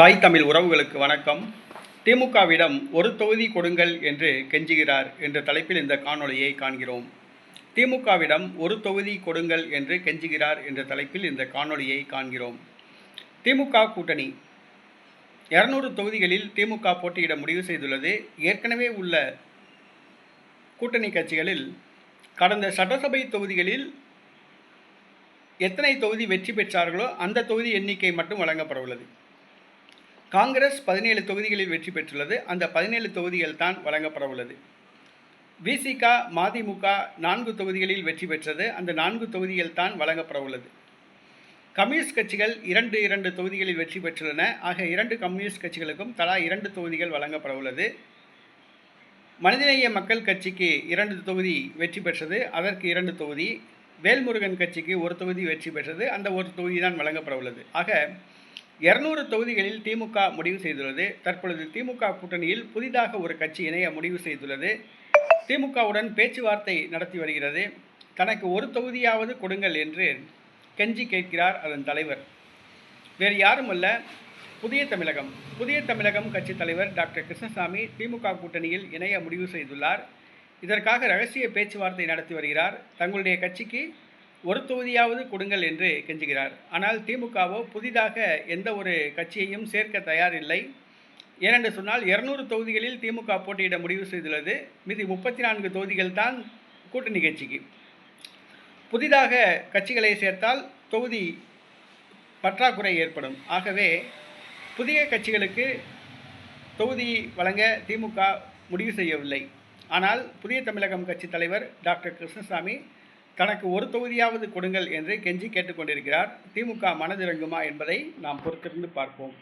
தாய் தமிழ் உறவுகளுக்கு வணக்கம். திமுகவிடம் ஒரு தொகுதி கொடுங்கள் என்று கெஞ்சுகிறார் என்ற தலைப்பில் இந்த காணொளியை காண்கிறோம். திமுகவிடம் ஒரு தொகுதி கொடுங்கள் என்று கெஞ்சுகிறார் என்ற தலைப்பில் இந்த காணொளியை காண்கிறோம். திமுக கூட்டணி. இரநூறு தொகுதிகளில் திமுக போட்டியிட முடிவு செய்துள்ளது. ஏற்கனவே உள்ள கூட்டணி கட்சிகளில் கடந்த சட்டசபை தொகுதிகளில் எத்தனை தொகுதி வெற்றி பெற்றார்களோ அந்த தொகுதி எண்ணிக்கை மட்டும் வழங்கப்பட உள்ளது. காங்கிரஸ் பதினேழு தொகுதிகளில் வெற்றி பெற்றுள்ளது. அந்த பதினேழு தொகுதிகள் தான் வழங்கப்பட உள்ளது. விசிக மதிமுக நான்கு தொகுதிகளில் வெற்றி பெற்றது. அந்த நான்கு தொகுதிகள் தான் வழங்கப்பட உள்ளது. கம்யூனிஸ்ட் கட்சிகள் இரண்டு இரண்டு தொகுதிகளில் வெற்றி பெற்றுள்ளன. ஆக இரண்டு கம்யூனிஸ்ட் கட்சிகளுக்கும் தலா இரண்டு தொகுதிகள் வழங்கப்பட உள்ளது. மனிதநேய மக்கள் கட்சிக்கு இரண்டு தொகுதி வெற்றி பெற்றது. அதற்கு இரண்டு தொகுதி. வேல்முருகன் கட்சிக்கு ஒரு தொகுதி வெற்றி பெற்றது. அந்த ஒரு தொகுதி தான் வழங்கப்பட உள்ளது. ஆக இருநூறு தொகுதிகளில் திமுக முடிவு செய்துள்ளது. தற்பொழுது திமுக கூட்டணியில் புதிதாக ஒரு கட்சி இணைய முடிவு செய்துள்ளது. திமுகவுடன் பேச்சுவார்த்தை நடத்தி வருகிறது. தனக்கு ஒரு தொகுதியாவது கொடுங்கள் என்று கெஞ்சி கேட்கிறார் அதன் தலைவர். வேறு யாரும் அல்ல புதிய தமிழகம். புதிய தமிழகம் கட்சி தலைவர் டாக்டர் கிருஷ்ணசாமி திமுக கூட்டணியில் இணைய முடிவு செய்துள்ளார். இதற்காக ரகசிய பேச்சுவார்த்தை நடத்தி வருகிறார். தங்களுடைய கட்சிக்கு ஒரு தொகுதியாவது கொடுங்கள் என்று கெஞ்சுகிறார். ஆனால் திமுகவோ புதிதாக எந்த ஒரு கட்சியையும் சேர்க்க தயாரில்லை. ஏனென்று சொன்னால் இருநூறு தொகுதிகளில் திமுக போட்டியிட முடிவு செய்துள்ளது. மீதி முப்பத்தி நான்கு தொகுதிகள் தான் கூட்டணி கட்சிக்கு. புதிதாக கட்சிகளை சேர்த்தால் தொகுதி பற்றாக்குறை ஏற்படும். ஆகவே புதிய கட்சிகளுக்கு தொகுதி வழங்க திமுக முடிவு செய்யவில்லை. ஆனால் புதிய தமிழகம் கட்சி தலைவர் டாக்டர் கிருஷ்ணசாமி தனக்கு ஒரு தொகுதியாவது கொடுங்கள் என்று கெஞ்சி கேட்டுக்கொண்டிருக்கிறார். திமுக மனதிறங்குமா என்பதை நாம் பொறுத்திருந்து பார்ப்போம்.